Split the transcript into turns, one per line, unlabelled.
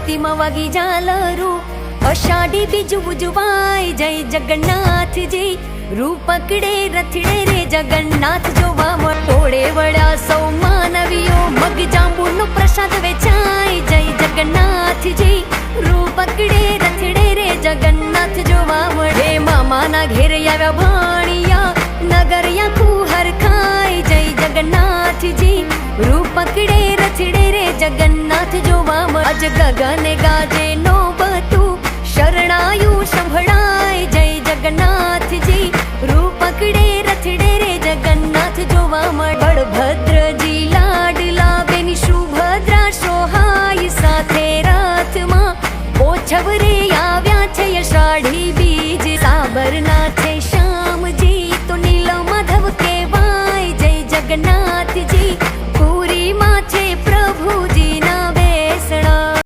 આરતીમાં વાગી ઝાલરું અષાઢી બીજ ઉજવાય જય જગન્નાથજી રૂપ પકડે રથડે રે જગન્નાથ જોવા મળે વળ્યા સૌ માનવીઓ મગ જાંબુનો પ્રસાદ વેચાય જય જગન્નાથજી રૂપ પકડે રથડે રે જગન્નાથ જોવા મળે મામાના ઘેર આવ્યા ભાણિયા નગરિયા કુહર ખાય જય જગન્નાથજી રૂપ પકડે રથડે રે ગગને ગાજે નો બતું શરણાયું સંભળાય જય જગન્નાથજી રૂપ પકડે રથડે રે જગન્નાથ જોવા મળે ભદ્રજી લાડલા બેની સુભદ્રા સોહાય સાથે રાતમાં ઓછવ રે આવ્યા છે અષાઢી બીજ સાબરના છે શ્યામજી તો નીલ માધવ કેવાય જય જગન્નાથ